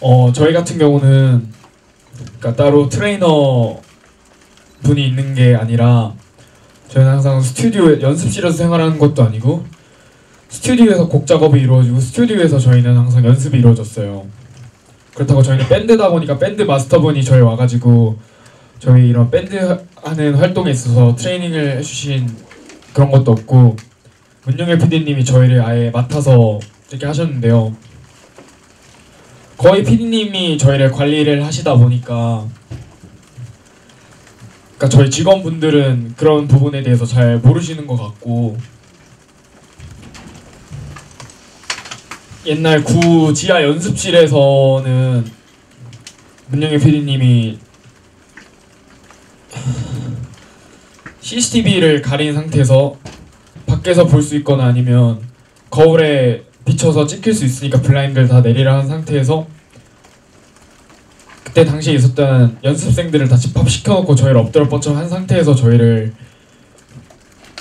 어 저희 같은 경우는 그러니까 따로 트레이너 분이 있는 게 아니라 저희는 항상 스튜디오 연습실에서 생활하는 것도 아니고 스튜디오에서 곡 작업이 이루어지고 스튜디오에서 저희는 항상 연습이 이루어졌어요. 그렇다고 저희는 밴드다 보니까 밴드 마스터분이 저희 와가지고 저희 이런 밴드 하는 활동에 있어서 트레이닝을 해주신 그런 것도 없고 문영일 PD님이 저희를 아예 맡아서 이렇게 하셨는데요. 거의 PD님이 저희를 관리를 하시다 보니까 그러니까 저희 직원분들은 그런 부분에 대해서 잘 모르시는 것 같고 옛날 구 지하 연습실에서는 문영일 PD님이 CCTV를 가린 상태에서 밖에서 볼 수 있거나 아니면 거울에 비춰서 찍힐 수 있으니까 블라인드를 다 내리라 한 상태에서 그때 당시에 있었던 연습생들을 다 집합시켜놓고 저희를 엎드려 뻗쳐 한 상태에서 저희를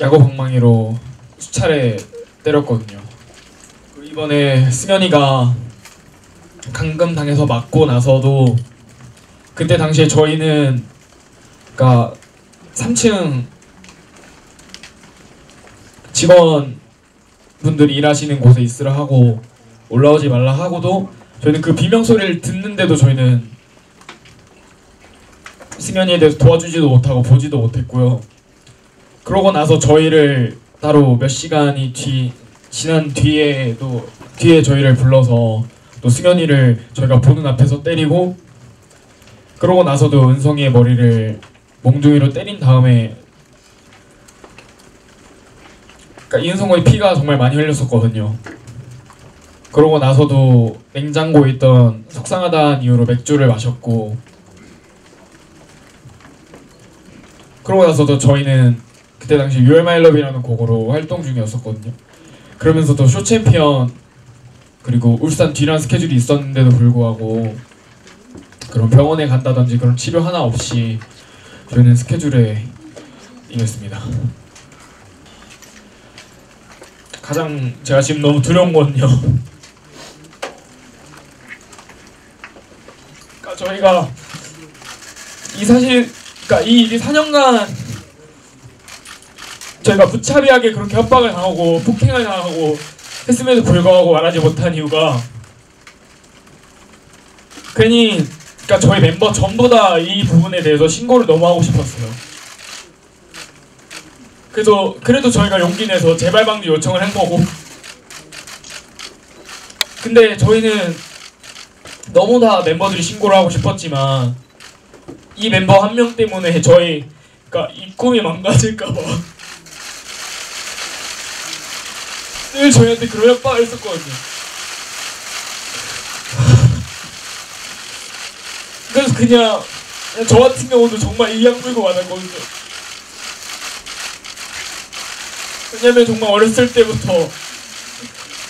야구 방망이로 수차례 때렸거든요. 그리고 이번에 승현이가 감금 당해서 맞고 나서도 그때 당시에 저희는 그러니까 3층 직원 분들이 일하시는 곳에 있으라 하고 올라오지 말라 하고도 저희는 그 비명 소리를 듣는데도 저희는 승현이에 대해서 도와주지도 못하고 보지도 못했고요. 그러고 나서 저희를 따로 몇 시간이 뒤 지난 뒤에도 뒤에 저희를 불러서 또 승현이를 저희가 보는 앞에서 때리고 그러고 나서도 은성이의 머리를 몽둥이로 때린 다음에 그러니까 이은성의 피가 정말 많이 흘렸었거든요. 그러고 나서도 냉장고에 있던 속상하다는 이유로 맥주를 마셨고 그러고 나서도 저희는 그때 당시 You Are My Love이라는 곡으로 활동 중이었었거든요. 그러면서도 쇼 챔피언 그리고 울산 뒤란 스케줄이 있었는데도 불구하고 그런 병원에 간다든지 그런 치료 하나 없이 저희는 스케줄에 임했습니다. 가장 제가 지금 너무 두려운 건요. 그러니까 저희가 이 사실 그러니까 이 일이 4년간 저희가 무차비하게 그렇게 협박을 당하고 폭행을 당하고 했음에도 불구하고 말하지 못한 이유가 괜히 그러니까 저희 멤버 전부 다 이 부분에 대해서 신고를 너무 하고 싶었어요. 그래서 그래도 저희가 용기 내서 재발 방지 요청을 한 거고. 근데 저희는 너무 다 멤버들이 신고를 하고 싶었지만 이 멤버 한 명 때문에 저희 그러니까 이 꿈이 망가질까 봐 늘 저희한테 협박을 했었거든요. 그래서 그냥, 그냥 저 같은 경우도 정말 이양 물고 받았거든요. 왜냐면 정말 어렸을 때부터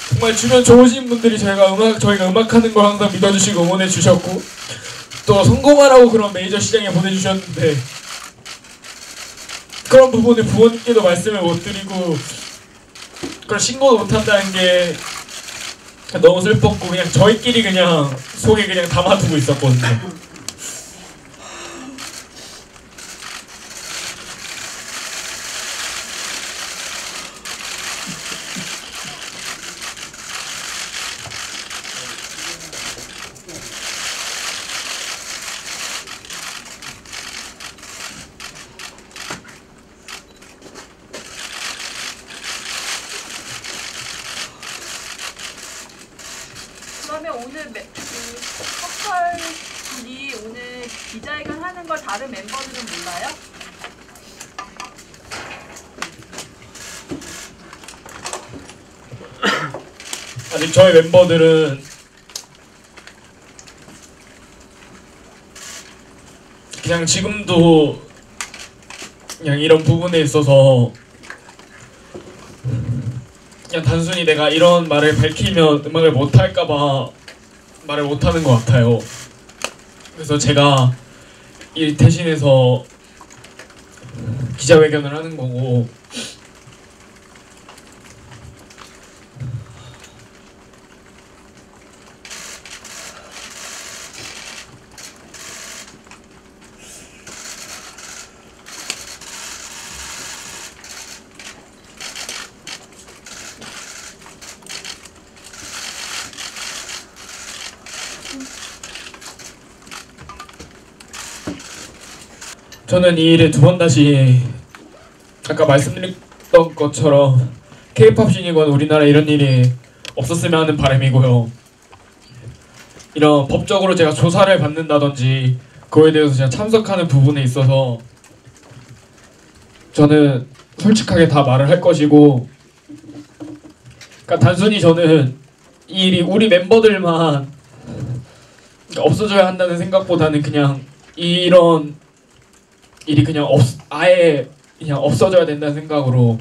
정말 주변 좋으신 분들이 저희가 음악 저희가 음악하는 걸 항상 믿어주시고 응원해 주셨고 또 성공하라고 그런 메이저 시장에 보내주셨는데 그런 부분을 부모님께도 말씀을 못 드리고 그걸 신고도 못 한다는 게 너무 슬펐고 그냥 저희끼리 그냥 속에 그냥 담아두고 있었거든요. 그러면 오늘 매, 그 분이 오늘 기자회견 하는 걸 다른 멤버들은 몰라요? 아직 저희 멤버들은 그냥 지금도 그냥 이런 부분에 있어서 그냥 단순히 내가 이런 말을 밝히면 음악을 못 할까봐 말을 못 하는 것 같아요. 그래서 제가 이 대신해서 기자회견을 하는 거고 저는 이 일에 두 번 다시 아까 말씀드렸던 것처럼 K-POP 신이건 우리나라에 이런 일이 없었으면 하는 바람이고요. 이런 법적으로 제가 조사를 받는다든지 그거에 대해서 제가 참석하는 부분에 있어서 저는 솔직하게 다 말을 할 것이고 그러니까 단순히 저는 이 일이 우리 멤버들만 없어져야 한다는 생각보다는 그냥 이런 일이 그냥 없 아예 그냥 없어져야 된다는 생각으로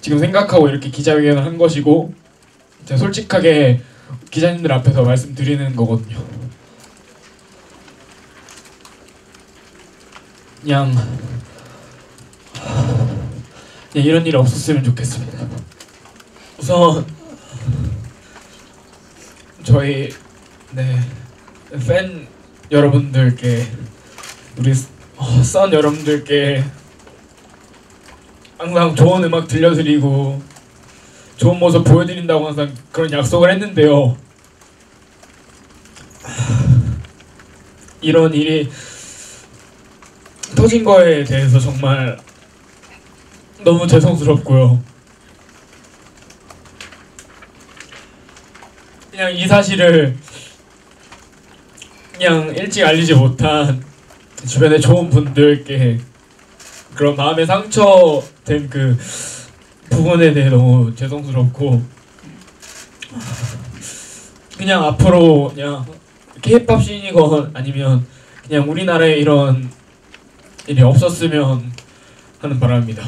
지금 생각하고 이렇게 기자회견을 한 것이고 제가 솔직하게 기자님들 앞에서 말씀드리는 거거든요. 그냥 그냥 이런 일이 없었으면 좋겠습니다. 우선 저희 네 팬 여러분들께 우리 어, 썬 여러분들께 항상 좋은 음악 들려드리고 좋은 모습 보여드린다고 항상 그런 약속을 했는데요. 이런 일이 터진 거에 대해서 정말 너무 죄송스럽고요. 그냥 이 사실을 그냥 일찍 알리지 못한 주변의 좋은 분들께 그런 마음의 상처된 그 부분에 대해 너무 죄송스럽고 그냥 앞으로 그냥 K-팝 씬이건 아니면 그냥 우리나라에 이런 일이 없었으면 하는 바람입니다.